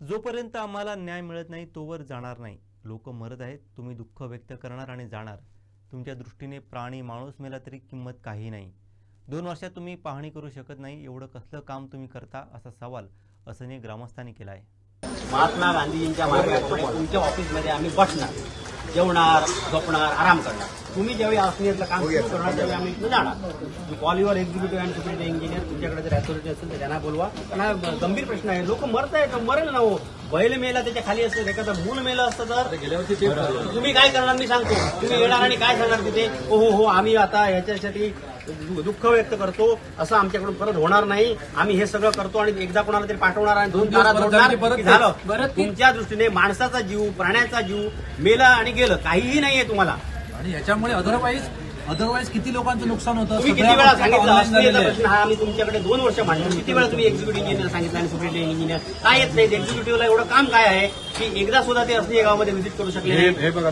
जोपर्यंत आम्हाला न्याय मिळत नाही तोवर जाणार नाही. लोक मरत आहेत तुम्ही दुःख व्यक्त करणार आणि जाणार. तुमच्या दृष्टीने प्राणी माणूस मेला तरी किंमत काही नाही. दोन वर्षात तुम्ही पाहणी करू शकत नाही एवढं कसलं काम तुम्ही करता असा सवाल असने ग्रामस्थांनी केला आहे महात्मा गांधीजींच्या मार्गापुढे तुमच्या ऑफिसमध्ये आम्ही बसणार जेवणार झोपणार आराम करणार. तुम्ही ज्यावेळी असण्याचं काम सुरू करणार त्यावेळी आम्ही इथून जाणार. कॉलीवर एक्झिक्युटिव्ह अँड सुप्रिटेंड इंजिनियर तुमच्याकडे जर अथॉरिटी असेल तर त्यांना बोलवा. पण हा गंभीर प्रश्न आहे. लोक मरत आहेत मरेल ना हो. बैल मेला त्याच्याखाली असतं एखादं मूल मेलं असतं तर. तुम्ही काय करणार मी सांगतो. तुम्ही येणार आणि काय सांगणार तिथे? हो हो हो आम्ही आता ह्याच्यासाठी दु- दुःख व्यक्त करतो. असं आमच्याकडून परत होणार नाही. आम्ही हे सगळं करतो आणि एकदा कोणाला तरी पाठवणार आणि दोन तारा जोडणार झालं. तुमच्या दृष्टीने माणसाचा जीव प्राण्याचा जीव मेला आणि गेलं. काहीही नाहीये तुम्हाला. आणि याच्यामुळे अदरवाईज अदरवाईज किती लोकांचं नुकसान होतं? तुम्ही किती वेळा सांगितलं असलेला. प्रश्न हा आम्ही तुमच्याकडे दोन वर्ष मांडलो. किती वेळा तुम्ही एक्झिक्युटिव्ह इंजिनियर सांगितलं आणि सुप्रिटेंडिंग इंजिनियर काय येत नाही? एक्झिक्युटिव्हला एवढं काम काय आहे की एकदा सुद्धा ते असली गावामध्ये व्हिजिट करू शकले नाही?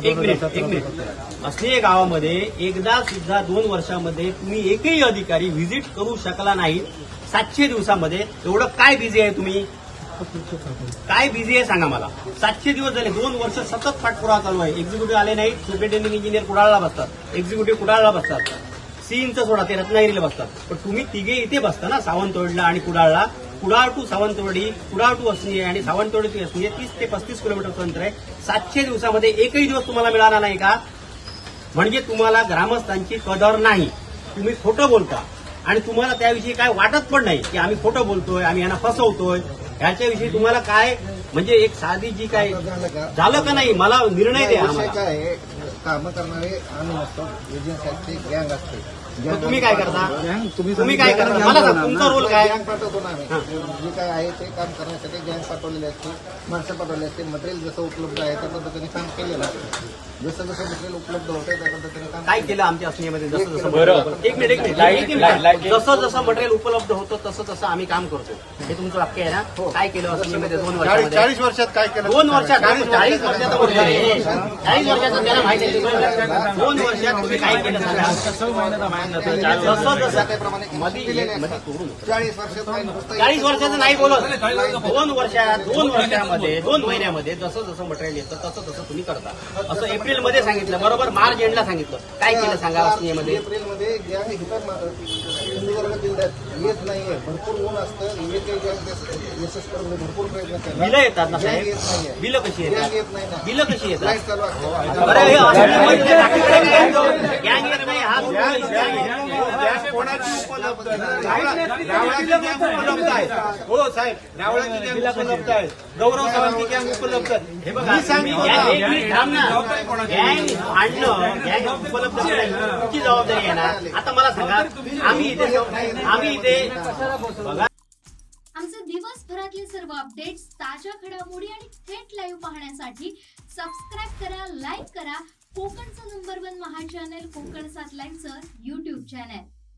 एक मिनिट एक मिनिट असली गावामध्ये एकदा सुद्धा दोन वर्षामध्ये तुम्ही एकही अधिकारी व्हिजिट करू शकला नाही. सातशे दिवसामध्ये एवढं काय बिझी आहे तुम्ही? काय बिझी आहे सांगा मला. सातशे दिवस झाले दोन वर्ष सतत पाठपुरावा चालू आहे. एक्झिक्युटिव्ह आले नाहीत सुप्रिटेंडिंग इंजिनियर कुडाळला बसतात. एक्झिक्युटिव्ह कुडाळला बसतात. सीनचं सोडा ते रत्नागिरीला बसतात. पण तुम्ही तिघे इथे बसता ना सावंतवाडीला आणि कुडाळला. कुडाळ टू सावंतवाडी कुडाळ टू असणी आणि सावंतवाडी टू असणी तीस ते पस्तीस किलोमीटर अंतर आहे. सातशे दिवसामध्ये एकही दिवस तुम्हाला मिळाला नाही का? म्हणजे तुम्हाला ग्रामस्थांची कदर नाही. तुम्ही खोटं बोलता. आणि तुम्हाला त्याविषयी काय वाटत पण नाही की आम्ही खोटं बोलतोय आम्ही यांना फसवतोय. ह्याच्याविषयी तुम्हाला काय म्हणजे एक साधी जी काय झालं का नाही? मला निर्णय द्या काय काम करणारे आम्ही नसतो एजन्सीचे गँग असते. मग तुम्ही काय करता? तुम्ही तुम्ही काय करता? मला सांग तुमचा रोल काय? गँग पाठवतो ना. आम्ही जे काय आहे ते काम करण्यासाठी गँग पाठवलेले असते माणसं पाठवलेली असते मटेरियल जसं उपलब्ध आहे त्या पद्धतीने काम केलेलं असतं जसं जसं मटेरियल उपलब्ध होतं त्या पद्धतीने काम काय केलं आमच्या असण्यामध्ये जसं जसं एक मिनिट एक मिनिट. एक मिनिट. जसं जसं मटेरियल उपलब्ध होतं तसं तसं आम्ही काम करतो. हे तुमचं वाक्य आहे ना? काय केलं असण्यामध्ये दोन वर्षामध्ये? चाळीस वर्षात काय केलं? दोन वर्षात चाळीस वर्षाचा वर्ष आहे. चाळीस वर्षाचं त्याला माहिती आहे. दोन वर्षात तुम्ही काय केलं? सांगा मध्ये मध्ये चाळीस वर्षाचं नाही बोलत. दोन वर्षात दोन वर्षामध्ये दोन महिन्यामध्ये जसं जसं मटेरियल येतं तसं तसं तुम्ही करता. असं एप्रिलमध्ये सांगितलं बरोबर? मार्च एंडला सांगितलं. काय केलं सांगा असण्यामध्ये एप्रिलमध्ये सिंधुदुर्ग जिल्ह्यात येत नाहीये. भरपूर ऊन असतं. भरपूर प्रयत्न बिलं येतात ना साहेब? बिलं कशी येतात? बिलं कशी येतात लाइट चालू असते अरे हे असण्यामध्ये गँग येत नाही हा तुमचा विषय आहे. उपलब्ध आहे हो साहेब रावळाची गँग उपलब्ध आहे गौरव सावंत गँग उपलब्ध आहे हे बघा तुम्ही उपलब्ध करणं तुमची जबाबदारी आहे ना आता मला सांगा आम्ही इथे आम्ही इथे आमचे दिवसभरातले सर्व अपडेट्स ताज्या घडामोडी आणि थेट लाईव्ह पाहण्यासाठी सबस्क्राईब करा लाईक करा. कोकणचं नंबर वन महा चॅनल कोकण सात लाईनचं युट्यूब चॅनल